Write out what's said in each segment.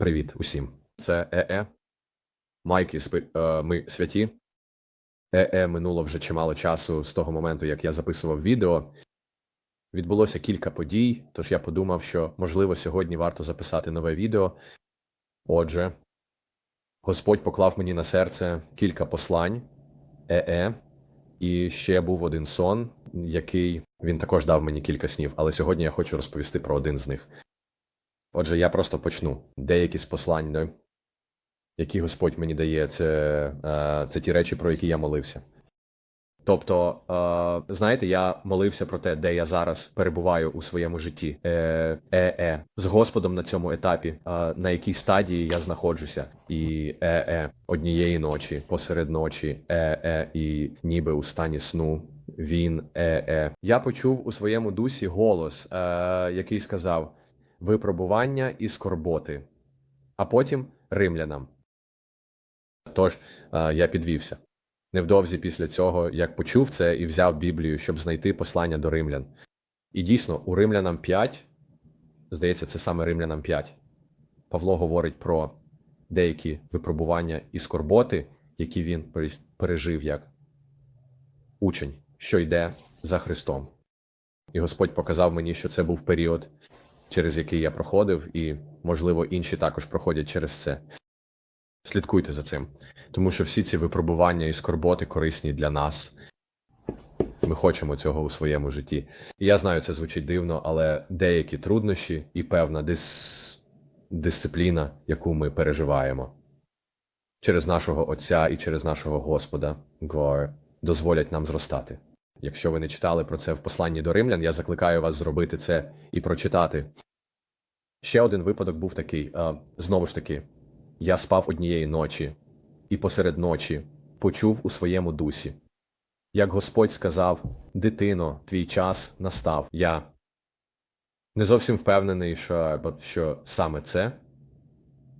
Привіт усім. Це ЕЕ. Майки спи- е, ми святі. ЕЕ минуло вже чимало часу з того моменту, як я записував відео. Відбулося кілька подій, тож я подумав, що можливо сьогодні варто записати нове відео. Отже, Господь поклав мені на серце кілька послань ЕЕ, і ще був один сон, який він також дав мені кілька снів, але сьогодні я хочу розповісти про один з них. Отже, я просто почну. Деякі з послань, які Господь мені дає, це, е, це ті речі, про які я молився. Тобто, е, знаєте, я молився про те, де я зараз перебуваю у своєму житті. Е, е, е, з Господом на цьому етапі, на якій стадії я знаходжуся, і е, е, однієї ночі, посеред ночі, е, е, і ніби у стані сну. Він е, е. Я почув у своєму дусі голос, е, який сказав: випробування і скорботи, а потім римлянам. Тож е, я підвівся. Невдовзі після цього, як почув це і взяв Біблію, щоб знайти послання до римлян. І дійсно, у римлянам 5, здається, це саме римлянам 5, Павло говорить про деякі випробування і скорботи, які він пережив як учень, що йде за Христом. І Господь показав мені, що це був період, через який я проходив, і, можливо, інші також проходять через це. Слідкуйте за цим, тому що всі ці випробування і скорботи корисні для нас. Ми хочемо цього у своєму житті. Я знаю, це звучить дивно, але деякі труднощі і певна дис... дисципліна, яку ми переживаємо через нашого Отця і через нашого Господа Гор, дозволять нам зростати. Якщо ви не читали про це в посланні до римлян, я закликаю вас зробити це і прочитати. Ще один випадок був такий: знову ж таки, я спав однієї ночі, і посеред ночі почув у своєму дусі. Як Господь сказав: Дитино, твій час настав. Я не зовсім впевнений, що, що саме це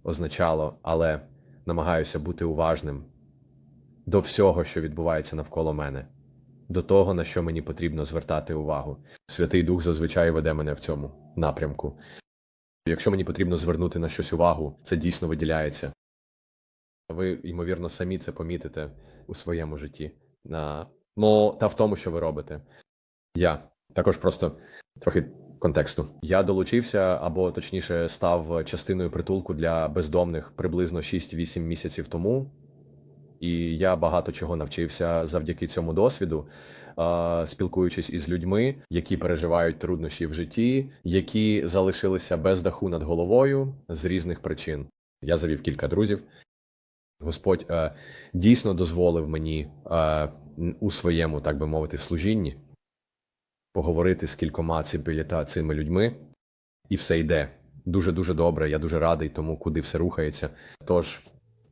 означало, але намагаюся бути уважним до всього, що відбувається навколо мене, до того, на що мені потрібно звертати увагу. Святий Дух зазвичай веде мене в цьому напрямку. Якщо мені потрібно звернути на щось увагу, це дійсно виділяється. Ви, ймовірно, самі це помітите у своєму житті. На... Ну, та в тому, що ви робите. Я також просто трохи контексту. Я долучився, або точніше, став частиною притулку для бездомних приблизно 6-8 місяців тому. І я багато чого навчився завдяки цьому досвіду, спілкуючись із людьми, які переживають труднощі в житті, які залишилися без даху над головою з різних причин. Я завів кілька друзів. Господь е, дійсно дозволив мені е, у своєму, так би мовити, служінні поговорити з кількома цими, людьми, і все йде дуже дуже добре. Я дуже радий тому, куди все рухається. Тож,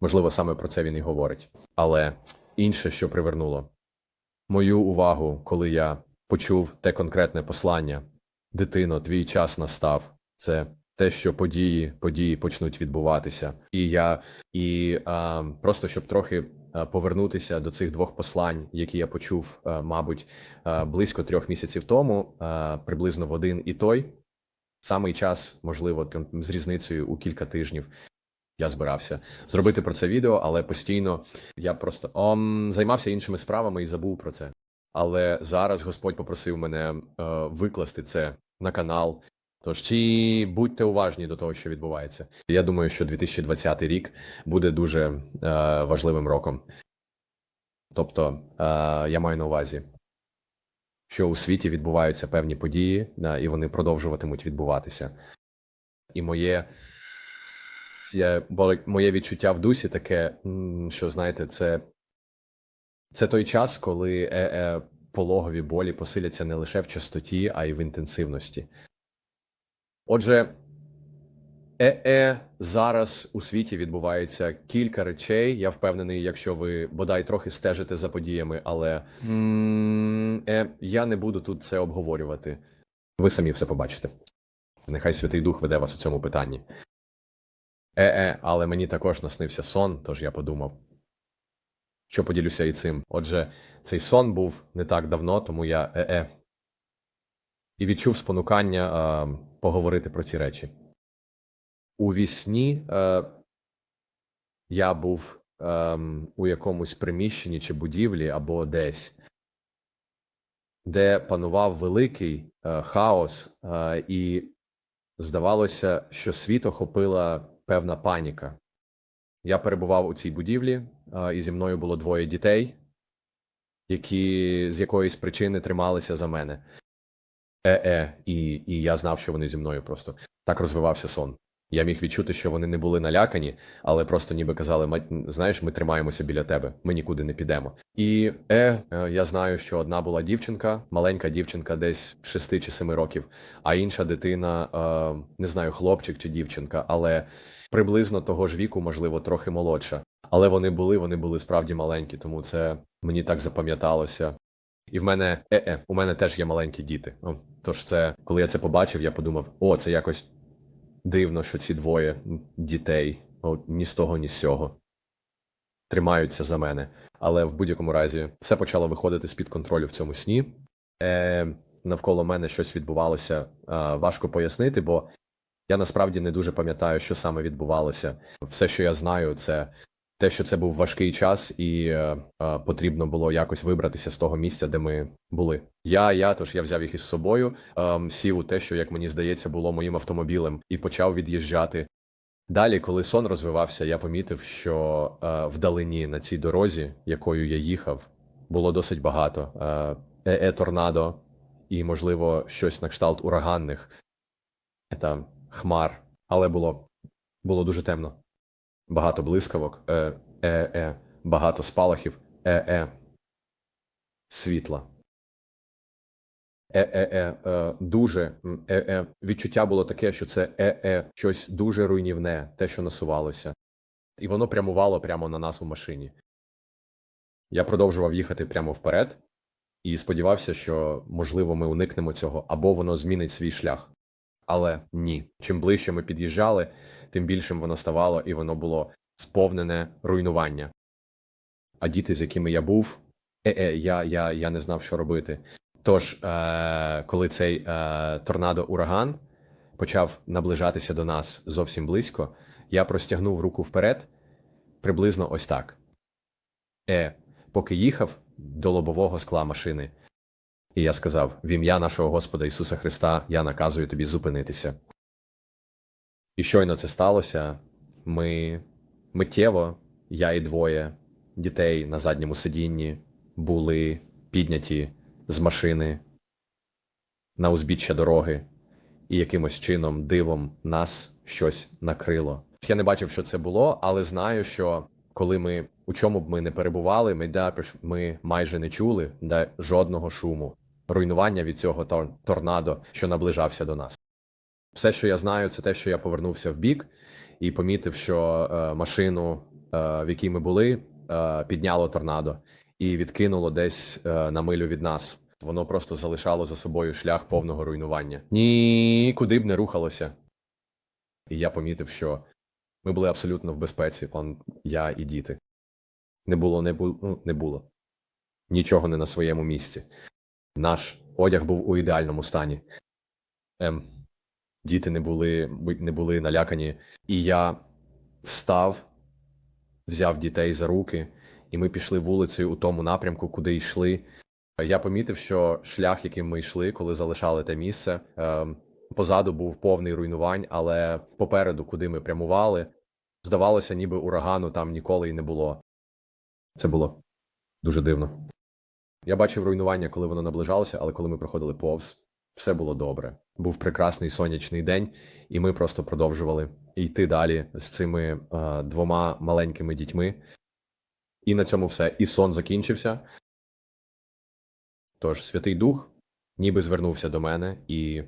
можливо, саме про це він і говорить. Але інше, що привернуло мою увагу, коли я почув те конкретне послання: дитино, твій час настав. Це те, що події, події почнуть відбуватися, і я і а, просто щоб трохи повернутися до цих двох послань, які я почув, а, мабуть, а, близько трьох місяців тому, а, приблизно в один і той самий час, можливо, з різницею у кілька тижнів. Я збирався зробити про це відео, але постійно я просто ом, займався іншими справами і забув про це. Але зараз Господь попросив мене е, викласти це на канал. Тож чи будьте уважні до того, що відбувається. Я думаю, що 2020 рік буде дуже е, важливим роком. Тобто, е, я маю на увазі, що у світі відбуваються певні події, е, і вони продовжуватимуть відбуватися. І моє, я, моє відчуття в дусі таке, що знаєте, це, це той час, коли е, е, пологові болі посиляться не лише в частоті, а й в інтенсивності. Отже, ЕЕ зараз у світі відбувається кілька речей. Я впевнений, якщо ви бодай трохи стежите за подіями, але е, я не буду тут це обговорювати. Ви самі все побачите. Нехай Святий Дух веде вас у цьому питанні. Е-е, але мені також наснився сон, тож я подумав, що поділюся і цим. Отже, цей сон був не так давно, тому я е-е. І відчув спонукання а, поговорити про ці речі. у вісні е, я був ем, у якомусь приміщенні чи будівлі або десь, де панував великий е, хаос, е, і здавалося, що світ охопила певна паніка. Я перебував у цій будівлі, і зі мною було двоє дітей, які з якоїсь причини трималися за мене. Е-е, і, і я знав, що вони зі мною просто так розвивався сон. Я міг відчути, що вони не були налякані, але просто ніби казали: «Ма- знаєш, ми тримаємося біля тебе, ми нікуди не підемо. І е, е, я знаю, що одна була дівчинка, маленька дівчинка, десь 6 чи 7 років, а інша дитина, е, не знаю, хлопчик чи дівчинка, але приблизно того ж віку, можливо, трохи молодша. Але вони були, вони були справді маленькі, тому це мені так запам'яталося. І в мене е-е, у мене теж є маленькі діти. Ну, Тож це, коли я це побачив, я подумав: о, це якось дивно, що ці двоє дітей, от, ні з того, ні з сього, тримаються за мене. Але в будь-якому разі все почало виходити з-під контролю в цьому сні. Е, навколо мене щось відбувалося. Е, важко пояснити, бо я насправді не дуже пам'ятаю, що саме відбувалося. Все, що я знаю, це те, що це був важкий час, і е, е, потрібно було якось вибратися з того місця, де ми були. Я, я, тож я взяв їх із собою, ем, сів у те, що, як мені здається, було моїм автомобілем, і почав від'їжджати. Далі, коли сон розвивався, я помітив, що е, вдалині на цій дорозі, якою я їхав, було досить багато е, е, торнадо і, можливо, щось на кшталт ураганних та хмар, але було, було дуже темно. Багато блискавок, е, е, е, багато спалахів, е, е, світла. Е, е, е, е, дуже е, е, відчуття було таке, що це е, е, щось дуже руйнівне, те, що насувалося, і воно прямувало прямо на нас у машині. Я продовжував їхати прямо вперед і сподівався, що можливо ми уникнемо цього, або воно змінить свій шлях. Але ні. Чим ближче ми під'їжджали, тим більшим воно ставало, і воно було сповнене руйнування. А діти, з якими я був, е-е, я, я, я не знав, що робити. Тож, е, коли цей е, торнадо-ураган почав наближатися до нас зовсім близько, я простягнув руку вперед, приблизно ось так. Е, поки їхав до лобового скла машини. І я сказав: в ім'я нашого Господа Ісуса Христа я наказую тобі зупинитися. І щойно це сталося, ми миттєво, я і двоє дітей на задньому сидінні були підняті з машини на узбіччя дороги, і якимось чином, дивом нас щось накрило. Я не бачив, що це було, але знаю, що коли ми у чому б ми не перебували, ми, також ми майже не чули де жодного шуму, руйнування від цього тор- торнадо, що наближався до нас. Все, що я знаю, це те, що я повернувся в бік і помітив, що е, машину, е, в якій ми були, е, підняло торнадо і відкинуло десь е, на милю від нас. Воно просто залишало за собою шлях повного руйнування. Нікуди б не рухалося. І я помітив, що ми були абсолютно в безпеці, он, я і діти. Не було, не було, ну, не було. Нічого не на своєму місці. Наш одяг був у ідеальному стані. Ем, діти не були, не були налякані. І я встав, взяв дітей за руки, і ми пішли вулицею у тому напрямку, куди йшли. Я помітив, що шлях, яким ми йшли, коли залишали те місце, ем, позаду був повний руйнувань, але попереду, куди ми прямували, здавалося, ніби урагану там ніколи й не було. Це було дуже дивно. Я бачив руйнування, коли воно наближалося, але коли ми проходили повз, все було добре. Був прекрасний сонячний день, і ми просто продовжували йти далі з цими е, двома маленькими дітьми. І на цьому все. І сон закінчився. Тож Святий Дух ніби звернувся до мене, і,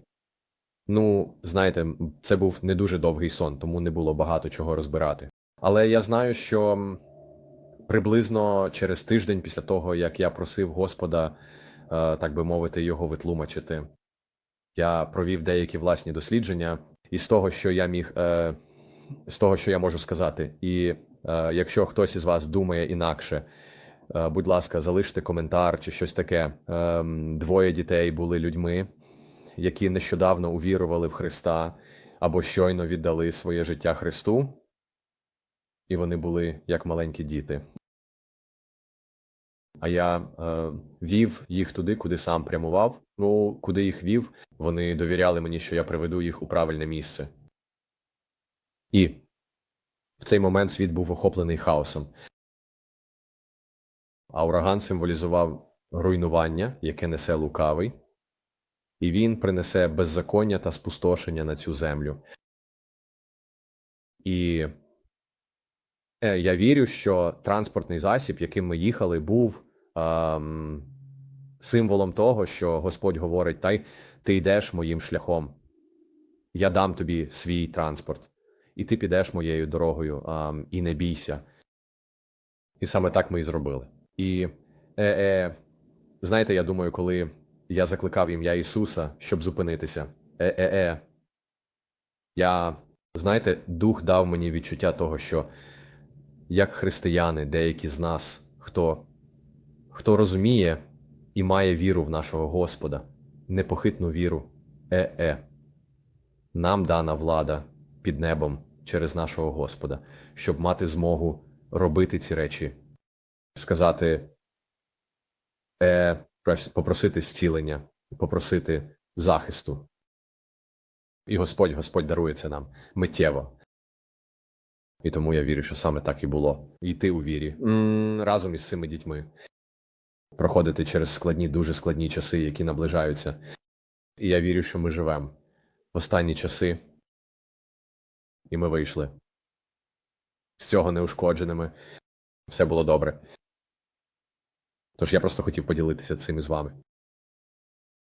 ну, знаєте, це був не дуже довгий сон, тому не було багато чого розбирати. Але я знаю, що приблизно через тиждень після того, як я просив Господа, е, так би мовити, його витлумачити, я провів деякі власні дослідження, і з того, що я міг, е, з того, що я можу сказати, і е, якщо хтось із вас думає інакше, будь ласка, залиште коментар чи щось таке. Ем, Двоє дітей були людьми, які нещодавно увірували в Христа. або щойно віддали своє життя Христу, і вони були як маленькі діти. А я е, вів їх туди, куди сам прямував. Ну, куди їх вів, вони довіряли мені, що я приведу їх у правильне місце. І в цей момент світ був охоплений хаосом. А ураган символізував руйнування, яке несе лукавий, і він принесе беззаконня та спустошення на цю землю. І е, я вірю, що транспортний засіб, яким ми їхали, був ем, символом того, що Господь говорить: Та й ти йдеш моїм шляхом. Я дам тобі свій транспорт, і ти підеш моєю дорогою, ем, і не бійся. І саме так ми і зробили. І е, е, знаєте, я думаю, коли я закликав ім'я Ісуса, щоб зупинитися, е, е, е, я, знаєте, дух дав мені відчуття того, що як християни, деякі з нас, хто, хто розуміє і має віру в нашого Господа, непохитну віру, е, е, нам дана влада під небом через нашого Господа, щоб мати змогу робити ці речі, сказати, е, попросити зцілення, попросити захисту. І Господь, Господь дарує це нам миттєво. І тому я вірю, що саме так і було. Йти у вірі разом із цими дітьми, проходити через складні, дуже складні часи, які наближаються. І я вірю, що ми живемо в останні часи, і ми вийшли з цього неушкодженими. Все було добре. Тож я просто хотів поділитися цим із вами.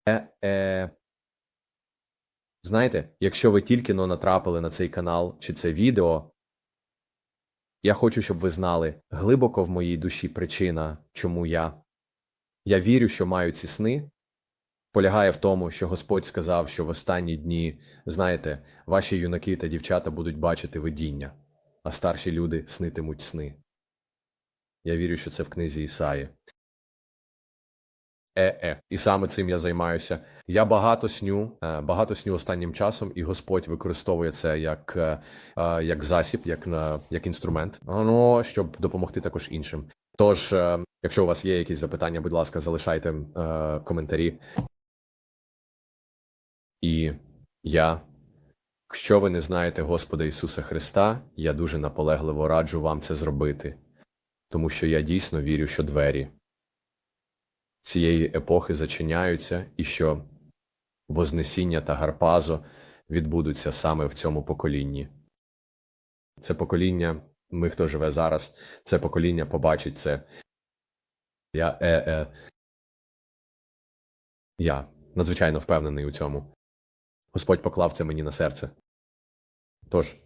Е, е, знаєте, якщо ви тільки но натрапили на цей канал чи це відео, я хочу, щоб ви знали глибоко в моїй душі причина, чому я. Я вірю, що маю ці сни, полягає в тому, що Господь сказав, що в останні дні, знаєте, ваші юнаки та дівчата будуть бачити видіння, а старші люди снитимуть сни. Я вірю, що це в книзі Ісаї. Е-е. І саме цим я займаюся. Я багато сню, е, багато сню останнім часом, і Господь використовує це як, е, е, як засіб, як, на- як інструмент, ну, щоб допомогти також іншим. Тож, якщо у вас є якісь запитання, будь ласка, залишайте коментарі. І я, якщо ви не знаєте Господа Ісуса Христа, я дуже наполегливо раджу вам це зробити, тому що я дійсно вірю, що двері цієї епохи зачиняються і що Вознесіння та Гарпазо відбудуться саме в цьому поколінні. Це покоління, ми, хто живе зараз, це покоління побачить це. Я, е, е, я надзвичайно впевнений у цьому. Господь поклав це мені на серце. Тож,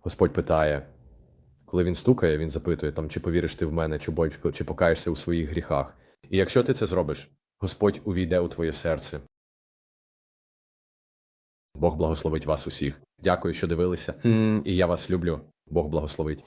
Господь питає, коли він стукає, він запитує, там, чи повіриш ти в мене, чи, бо- чи покаєшся у своїх гріхах. І якщо ти це зробиш, Господь увійде у твоє серце. Бог благословить вас усіх. Дякую, що дивилися. І я вас люблю. Бог благословить.